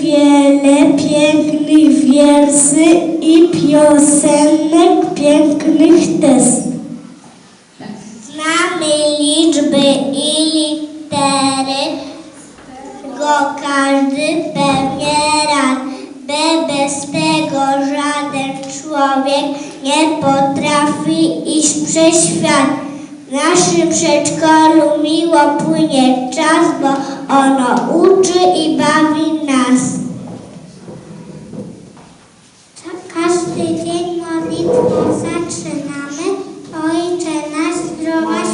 wiele pięknych wierszy i piosenek pięknych też. Znamy liczby i litery, go każdy pewnie rad, by bez tego żaden człowiek nie potrafi iść przez świat. W naszym przedszkolu miło płynie czas, bo ono uczy i bawi Każdy dzień modlitwą zaczynamy. Ojcze nasz, zdrowaś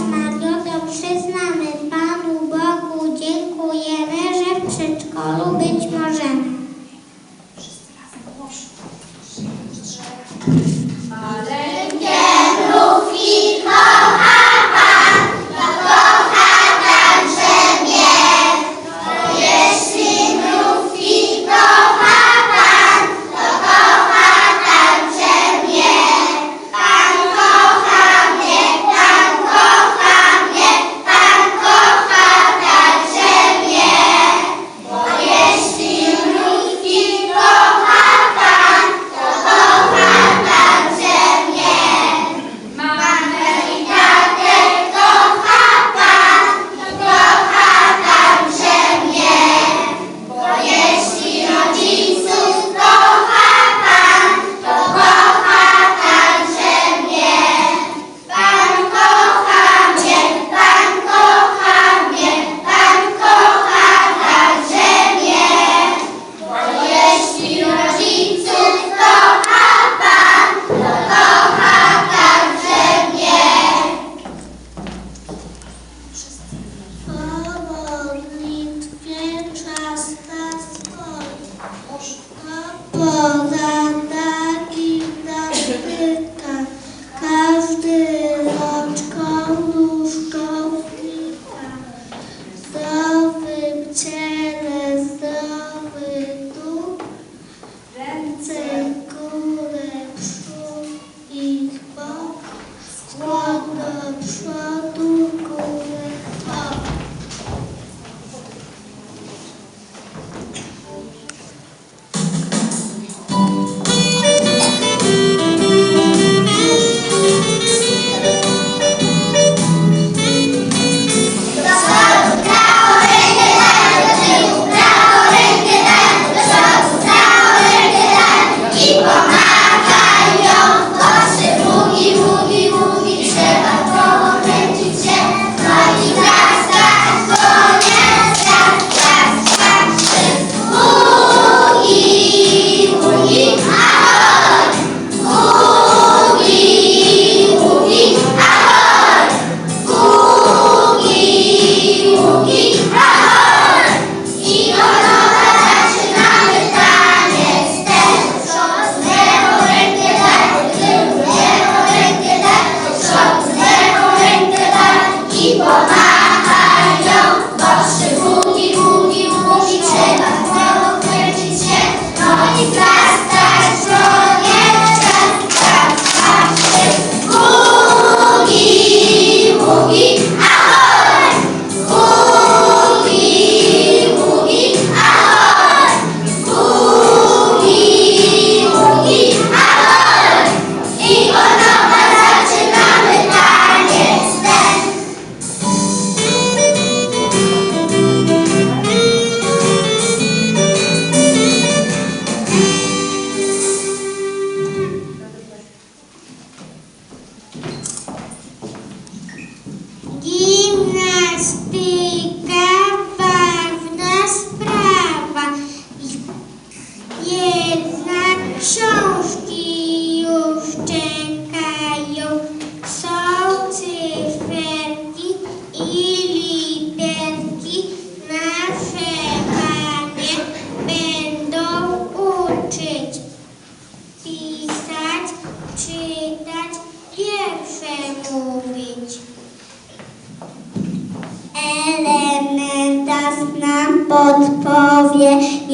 Oh.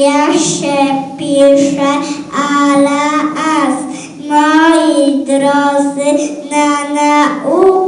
Ja się piszę ale as, moi drodzy na naukę.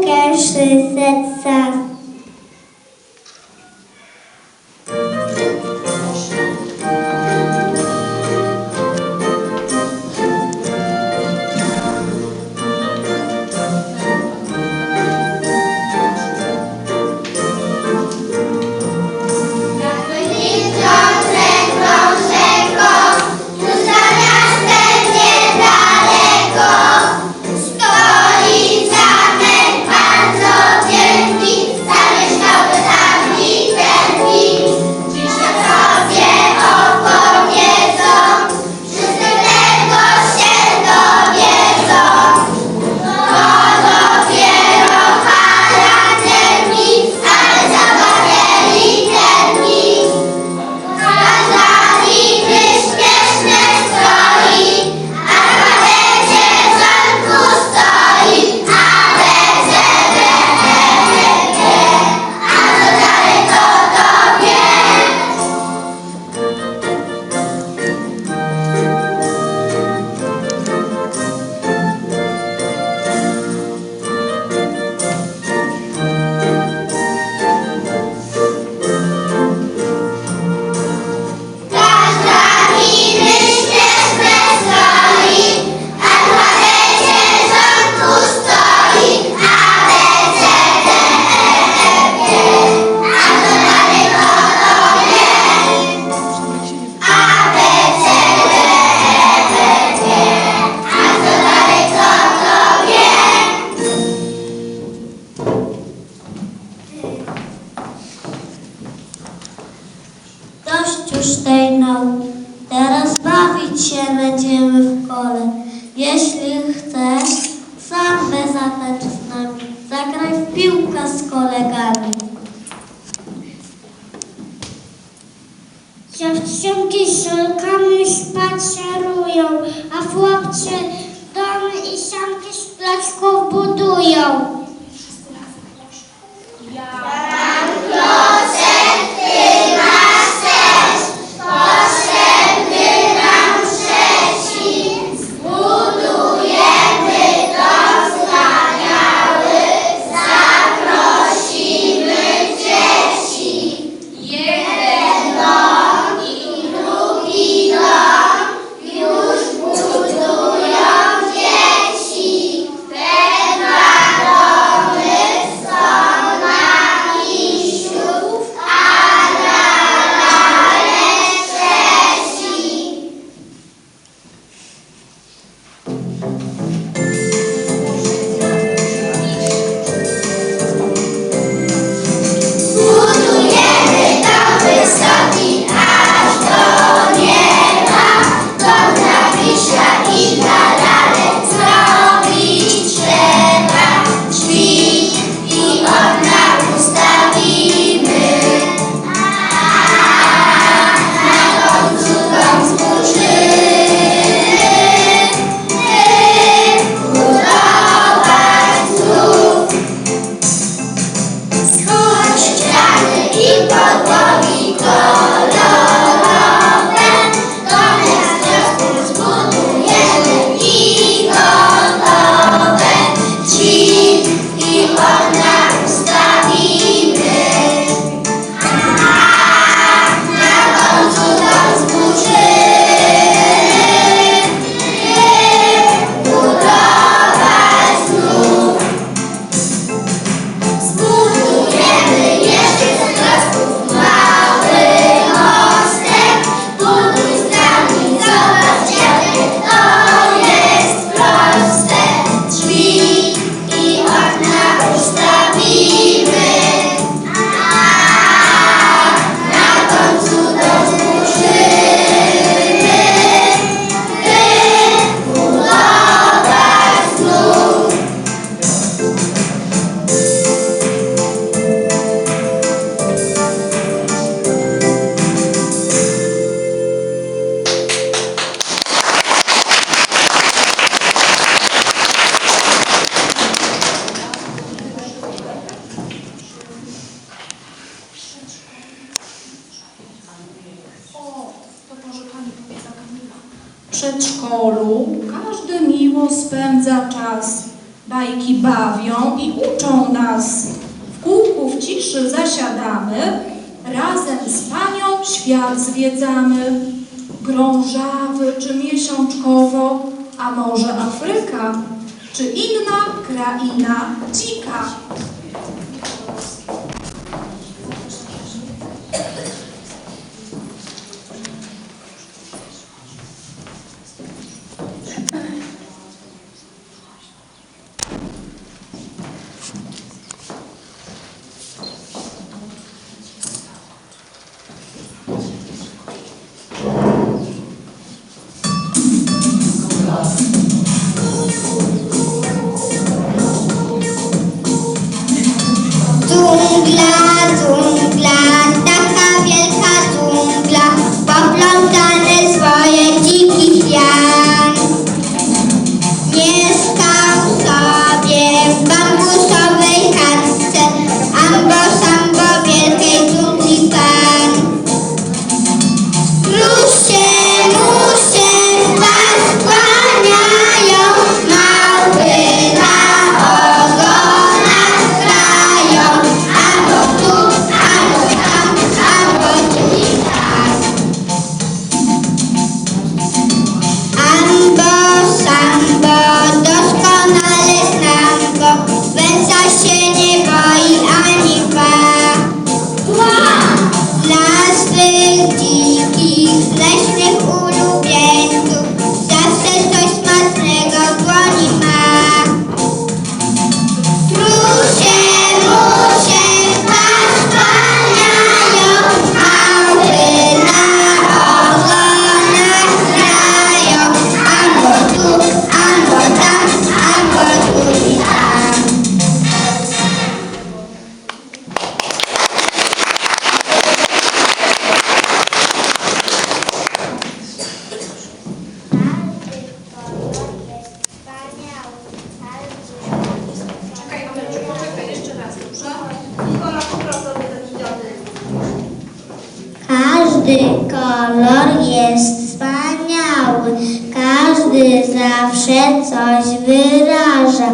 uczyć się będziemy w kole. Jeśli chcesz, sam zatańcz z nami. Zagraj w piłkę z kolegami. Dziewczynki szulkami spacerują, a chłopcy domy i samki z placków budują. bawią i uczą nas. W kółku w ciszy zasiadamy, razem z Panią świat zwiedzamy. Grążawy czy miesiączkowo, a może Afryka, czy inna kraina dzika. listening audience. Każdy kolor jest wspaniały, każdy zawsze coś wyraża.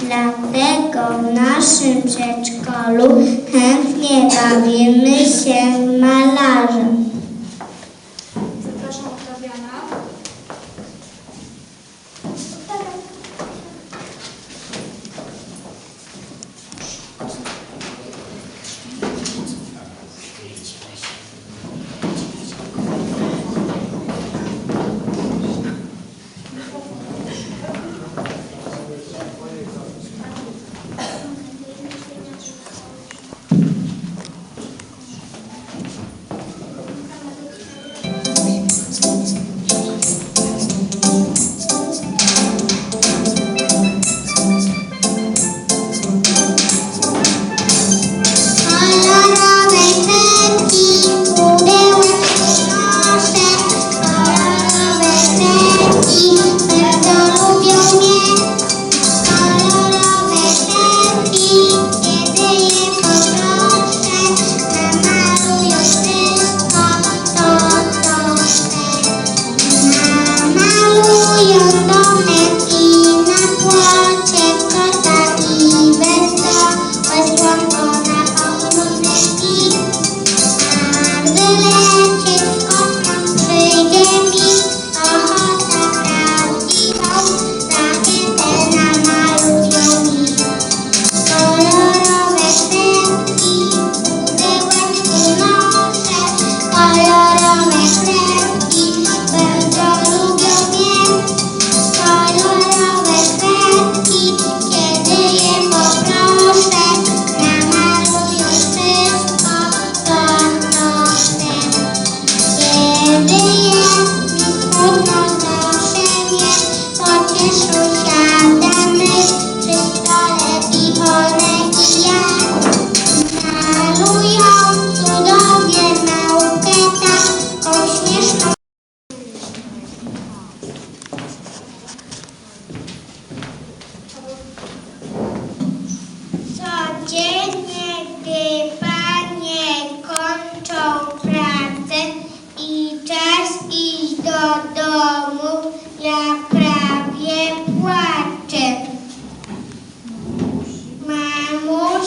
Dlatego w naszym przedszkolu chętnie bawimy się malarzem.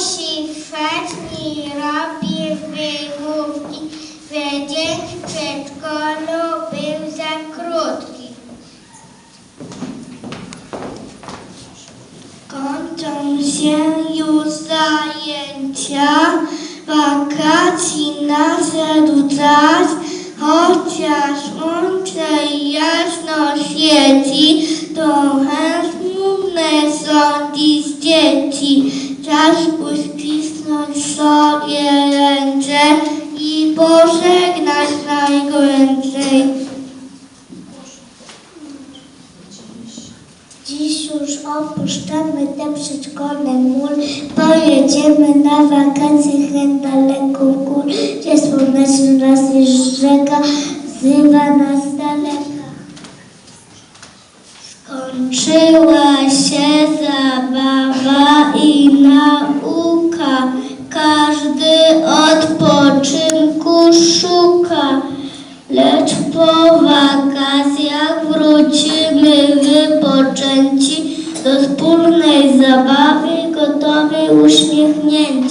musi chętnie robi wymówki, że dzień w przedszkolu był za krótki. Kończą się już zajęcia, wakacji nadszedł czas, chociaż łącze jasno świeci, to chętnie są dziś dzieci. Czas uścisnąć sobie ręce i pożegnać najgłębiej. Dziś już opuszczamy te przedszkolne mur, pojedziemy na wakacje hen daleko gór, gdzie słoneczny las jest rzeka, wzywa nas daleka. Skończyła niech nie